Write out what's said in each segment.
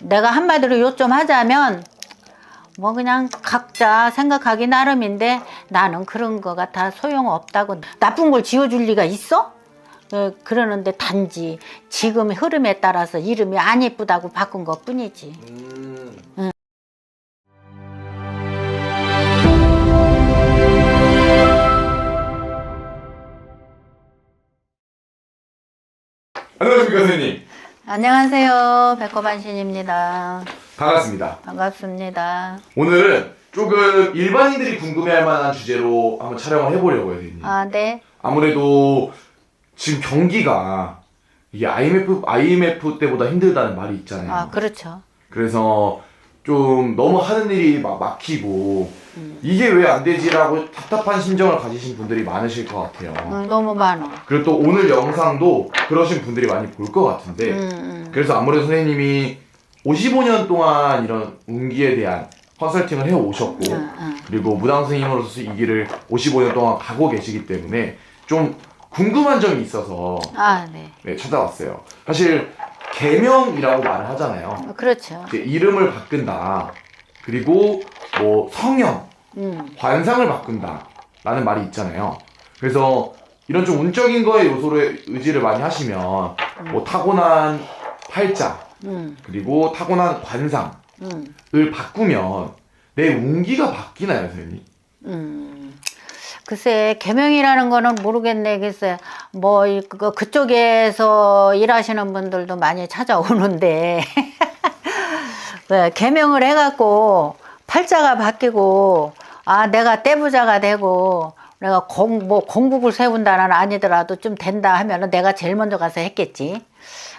내가 한마디로 요점하자면 뭐 그냥 각자 생각하기 나름인데 나는 그런 거가 다 소용없다고 나쁜 걸 지어줄 리가 있어? 어, 그러는데 단지 지금 흐름에 따라서 이름이 안 예쁘다고 바꾼 것 뿐이지. 음. 안 안녕하세요. 백호반 신입니다. 반갑습니다 반갑습니다. 오늘은 조금 일반인들이 궁금해할 만한 주제로 한번 촬영을 해보려고요 선생님 아, 네. 아무래도 지금 경기가 이게 IMF, IMF 때보다 힘들다는 말이 있잖아요 아, 그렇죠. 그래서 좀 너무 하는 일이 막 막히고 이게 왜 안 되지라고 답답한 심정을 가지신 분들이 많으실 것 같아요. 음, 너무 많아. 그리고 또 오늘 영상도 그러신 분들이 많이 볼 것 같은데 음, 음. 그래서 아무래도 선생님이 55년 동안 이런 운기에 대한 컨설팅을 해 오셨고 음, 음. 그리고 무당 스님으로서 이 길을 55년 동안 가고 계시기 때문에 좀 궁금한 점이 있어서 아, 네. 네, 찾아왔어요. 사실 개명이라고 말을 하잖아요. 그렇죠. 이제 이름을 바꾼다. 그리고 뭐 성형, 음, 관상을 바꾼다. 라는 말이 있잖아요. 그래서 이런 좀 운적인 거에 요소로 의지를 많이 하시면 뭐 타고난 팔자, 음, 그리고 타고난 관상을 음, 바꾸면 내 운기가 바뀌나요, 선생님? 음. 글쎄, 개명이라는 거는 모르겠네. 글쎄, 뭐, 그쪽에서 일하시는 분들도 많이 찾아오는데, 왜, 개명을 해갖고, 팔자가 바뀌고, 아, 내가 떼부자가 되고, 내가 공, 뭐, 공국을 세운다는 아니더라도 좀 된다 하면은 내가 제일 먼저 가서 했겠지.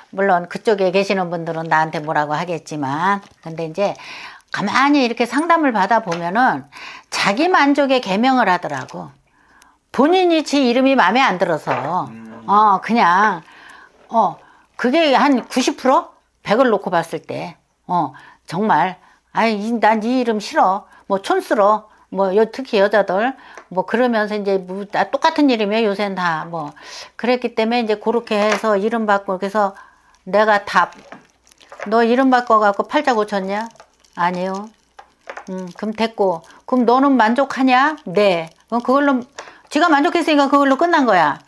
물론 그쪽에 계시는 분들은 나한테 뭐라고 하겠지만, 근데 이제 가만히 이렇게 상담을 받아 보면은 자기 만족에 개명을 하더라고. 본인이 지 이름이 마음에 안 들어서, 어, 그냥, 어, 그게 한 90%? 100을 놓고 봤을 때, 어, 정말, 아이, 난 이 이름 싫어. 뭐, 촌스러. 뭐, 요, 특히 여자들. 뭐, 그러면서 이제, 뭐, 다 똑같은 이름이에요. 요새는 다. 뭐. 그랬기 때문에 이제 그렇게 해서 이름 바꾸고, 그래서 내가 답. 너 이름 바꿔갖고 팔자 고쳤냐? 아니요. 음, 그럼 됐고. 그럼 너는 만족하냐? 네. 그럼 그걸로, 지가 만족했으니까 그걸로 끝난 거야.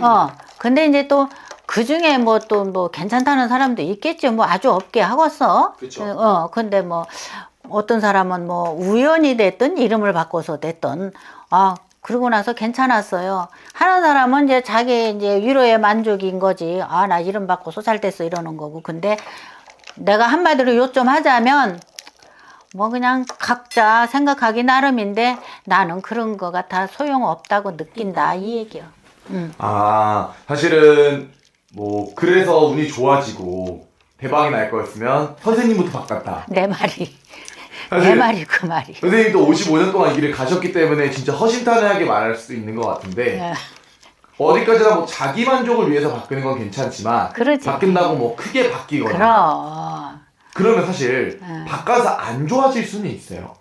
어. 근데 이제 또, 그 중에 뭐또뭐 괜찮다는 사람도 있겠지. 뭐 아주 없게 하겠어. 그쵸. 어, 근데 뭐, 어떤 사람은 뭐 우연이 됐든 이름을 바꿔서 됐든, 아, 그러고 나서 괜찮았어요. 하는 사람은 이제 자기 이제 위로의 만족인 거지. 아, 나 이름 바꿔서 잘 됐어. 이러는 거고. 근데 내가 한마디로 요점하자면, 뭐 그냥 각자 생각하기 나름인데 나는 그런 거가 다 소용없다고 느낀다. 이 얘기야. 음. 아, 사실은 뭐 그래서 운이 좋아지고 대박이 날 거였으면 선생님부터 바꿨다. 내 말이. 사실 내 말이 그 말이. 선생님도 55년 동안 이 길을 가셨기 때문에 진짜 허심탄회하게 말할 수 있는 것 같은데 예. 어디까지나 뭐 자기 만족을 위해서 바꾸는 건 괜찮지만 그러지. 바뀐다고 뭐 크게 바뀌거나 그럼. 그러면 사실 예. 바꿔서 안 좋아질 수는 있어요.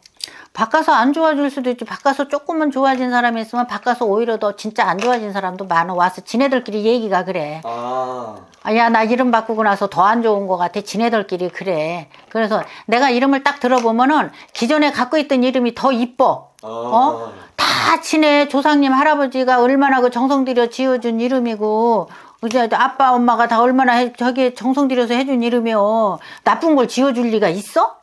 바꿔서 안 좋아질 수도 있지. 바꿔서 조금만 좋아진 사람이 있으면 바꿔서 오히려 더 진짜 안 좋아진 사람도 많아. 와서 지네들끼리 얘기가 그래. 아, 아, 야, 나 이름 바꾸고 나서 더 안 좋은 것 같아. 지네들끼리 그래. 그래서 내가 이름을 딱 들어보면은 기존에 갖고 있던 이름이 더 이뻐. 어? 다 지네 조상님 할아버지가 얼마나 그 정성 들여 지어준 이름이고 이제 아빠 엄마가 다 얼마나 해, 저기 정성 들여서 해준 이름이요 나쁜 걸 지어줄 리가 있어?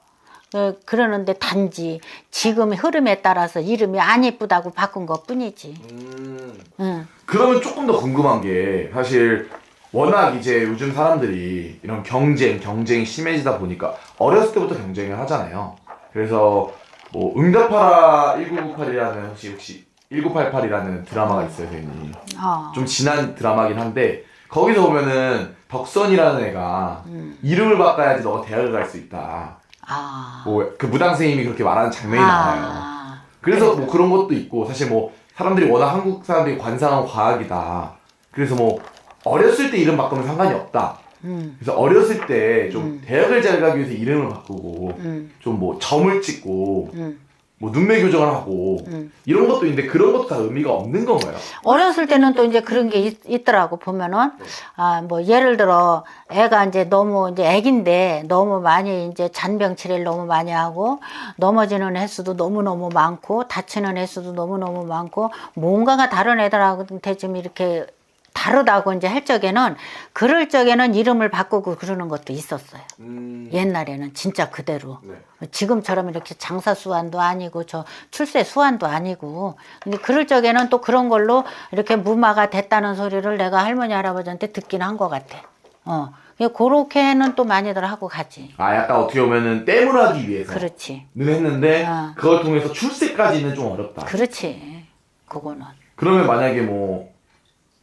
어, 그러는데 단지 지금 흐름에 따라서 이름이 안 예쁘다고 바꾼 것 뿐이지. 음. 응. 그러면 조금 더 궁금한 게 사실 워낙 이제 요즘 사람들이 이런 경쟁, 경쟁이 심해지다 보니까 어렸을 때부터 경쟁을 하잖아요. 그래서 뭐 응답하라 1998이라는 혹시 혹시 1988이라는 드라마가 있어요, 선생님. 어. 좀 지난 드라마긴 한데 거기서 보면은 덕선이라는 애가 음. 이름을 바꿔야지 너가 대학을 갈 수 있다. 아. 뭐 그 무당 선생님이 그렇게 말하는 장면이 나와요. 아. 그래서 뭐 그런 것도 있고 사실 뭐 사람들이 워낙 한국 사람들이 관상은 과학이다. 그래서 뭐 어렸을 때 이름 바꾸면 상관이 없다. 음. 그래서 어렸을 때좀 음. 대학을 잘 가기 위해서 이름을 바꾸고 음. 좀뭐 점을 찍고 음. 뭐 눈매 교정을 하고 음. 이런 것도 있는데 그런 것도 다 의미가 없는 건가요? 어렸을 때는 또 이제 그런 게 있, 더라고 보면은 아 뭐 예를 들어 애가 이제 너무 이제 애긴데 너무 많이 이제 잔병 치레를 너무 많이 하고 넘어지는 횟수도 너무 너무 많고 다치는 횟수도 너무 너무 많고 뭔가가 다른 애들한테 좀 이렇게 다르다고 이제 할 적에는 그럴 적에는 이름을 바꾸고 그러는 것도 있었어요. 음... 옛날에는 진짜 그대로. 네. 지금처럼 이렇게 장사 수완도 아니고 저 출세 수완도 아니고 근데 그럴 적에는 또 그런 걸로 이렇게 무마가 됐다는 소리를 내가 할머니 할아버지한테 듣긴 한 것 같아. 어. 그렇게는 또 많이들 하고 가지. 아 약간 어떻게 보면은 땜을 하기 위해서 그렇지. 는 했는데 아. 그걸 통해서 출세까지는 좀 어렵다. 그렇지. 그거는. 그러면 만약에 뭐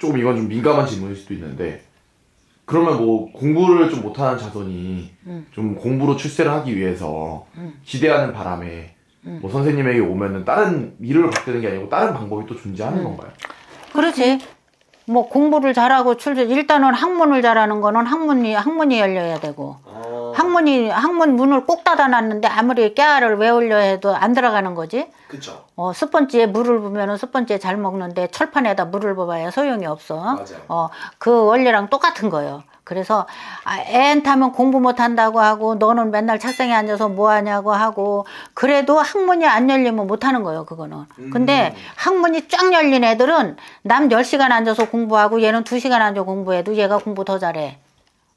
조금 이건 좀 민감한 질문일 수도 있는데 그러면 뭐 공부를 좀 못하는 자손이 음. 좀 공부로 출세를 하기 위해서 음. 기대하는 바람에 음. 뭐 선생님에게 오면은 다른 일을 받는 게 아니고 다른 방법이 또 존재하는 음. 건가요? 그렇지. 뭐 공부를 잘하고 출세 일단은 학문을 잘하는 거는 학문이 학문이 열려야 되고 학문이 학문 문을 꼭 닫아놨는데 아무리 깨알을 외우려 해도 안 들어가는 거지. 그쵸. 어, 스펀지에 물을 부으면은 스펀지에 잘 먹는데 철판에다 물을 부어야 소용이 없어. 맞아요. 어, 그 원리랑 똑같은 거예요. 그래서 아, 애한테 하면 공부 못 한다고 하고 너는 맨날 책상에 앉아서 뭐 하냐고 하고 그래도 학문이 안 열리면 못 하는 거예요, 그거는. 근데 학문이 쫙 열린 애들은 남 10시간 앉아서 공부하고 얘는 2시간 앉아 공부해도 얘가 공부 더 잘해.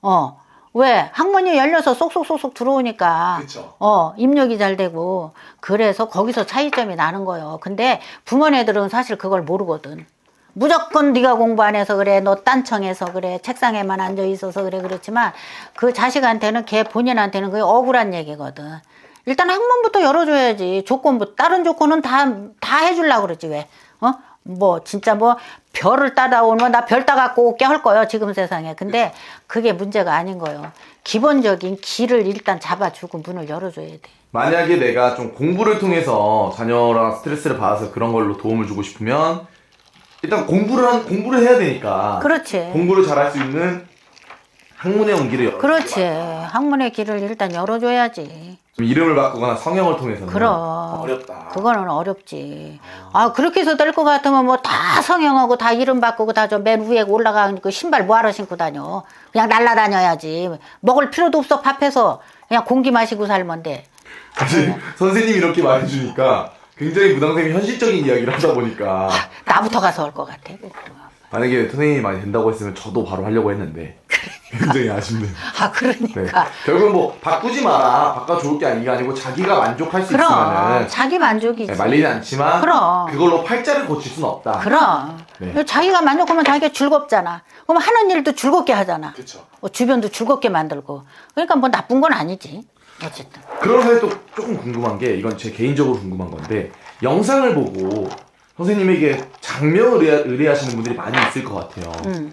어. 왜? 학문이 열려서 쏙쏙쏙쏙 들어오니까. 그쵸. 어, 입력이 잘 되고. 그래서 거기서 차이점이 나는 거예요. 근데 부모네들은 사실 그걸 모르거든. 무조건 네가 공부 안 해서 그래. 너 딴청해서 그래. 책상에만 앉아 있어서 그래. 그렇지만 그 자식한테는 걔 본인한테는 그게 억울한 얘기거든. 일단 학문부터 열어줘야지. 조건부 다른 조건은 다 다 해주려고 그러지 왜? 어? 뭐 진짜 뭐 별을 따다오면 나 별 따갖고 올게 할 거예요 지금 세상에. 근데 그게 문제가 아닌 거예요. 기본적인 길을 일단 잡아주고 문을 열어줘야 돼. 만약에 내가 좀 공부를 통해서 자녀랑 스트레스를 받아서 그런 걸로 도움을 주고 싶으면 일단 공부를 한, 공부를 해야 되니까 그렇지. 공부를 잘할 수 있는 학문의 온기를 열어. 그렇지. 학문의 길을 일단 열어줘야지. 좀 이름을 바꾸거나 성형을 통해서는 그럼. 어렵다. 그거는 어렵지. 아, 그렇게 해서 될 것 같으면 뭐 다 성형하고 다 이름 바꾸고 다 저 맨 위에 올라가는 그 신발 뭐하러 신고 다녀. 그냥 날라다녀야지. 먹을 필요도 없어, 밥해서. 그냥 공기 마시고 살면 돼. 사실 선생님이 이렇게 말해주니까 굉장히 무당쌤이 현실적인 이야기를 하다 보니까 나부터 가서 할것 같아. 만약에 선생님이 많이 된다고 했으면 저도 바로 하려고 했는데 굉장히 아쉽네요. 아, 네. 그러니까. 결국은 뭐 바꾸지 마라 바꿔 좋을 게 아니가 아니고 자기가 만족할 수 그럼. 있으면은 자기 만족이지. 네, 말리지 않지만 그럼. 그걸로 팔자를 고칠 수는 없다. 그럼. 네. 자기가 만족하면 자기가 즐겁잖아. 그럼 하는 일도 즐겁게 하잖아. 그렇죠. 어, 주변도 즐겁게 만들고. 그러니까 뭐 나쁜 건 아니지. 어쨌든. 그런 사실 또 조금 궁금한 게 이건 제 개인적으로 궁금한 건데 영상을 보고 선생님에게 장명을 의뢰, 의뢰하시는 분들이 많이 있을 것 같아요. 음.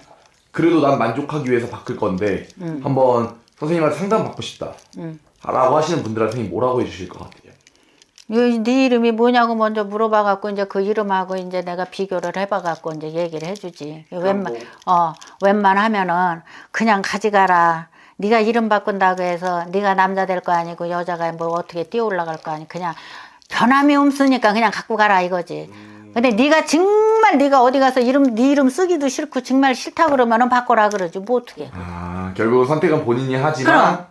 그래도 난 만족하기 위해서 바꿀 건데 음. 한번 선생님한테 상담 받고 싶다. 음. 라고 하시는 분들한테 선생님 뭐라고 해주실 것 같아요? 이- 네 이름이 뭐냐고 먼저 물어봐갖고 이제 그 이름하고 이제 내가 비교를 해봐갖고 이제 얘기를 해주지. 웬만 어 웬만하면은 그냥 가져가라. 네가 이름 바꾼다고 해서 네가 남자 될 거 아니고 여자가 뭐 어떻게 뛰어 올라갈 거 아니 그냥 변함이 없으니까 그냥 갖고 가라 이거지. 근데 네가 정말 네가 어디 가서 이름 네 이름 쓰기도 싫고 정말 싫다 그러면은 바꿔라 그러지 뭐 어떻게? 아 결국 선택은 본인이 하지만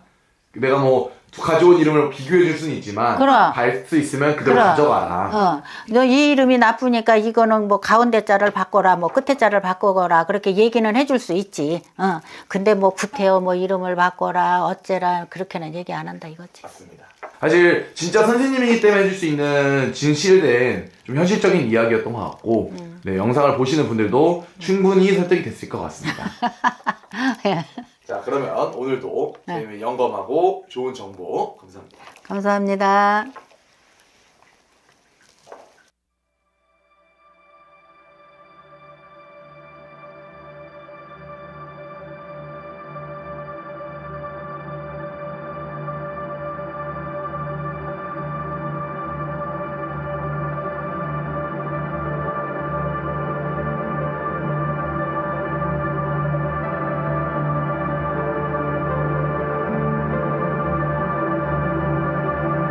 내가 뭐 가져온 이름을 비교해 줄 수는 있지만 그럼. 갈수 있으면 그대로 그럼. 가져가라. 어, 너 이 이름이 나쁘니까 이거는 뭐 가운데 자를 바꿔라, 뭐 끝에 자를 바꿔라 그렇게 얘기는 해줄 수 있지. 어, 근데 뭐 구태여 뭐 이름을 바꿔라, 어째라 그렇게는 얘기 안 한다 이거지. 맞습니다. 사실 진짜 선생님이기 때문에 해줄 수 있는 진실된 좀 현실적인 이야기였던 것 같고 음. 네, 영상을 보시는 분들도 충분히 설득이 됐을 것 같습니다. 자 그러면 오늘도 네. 영검하고 좋은 정보 감사합니다. 감사합니다.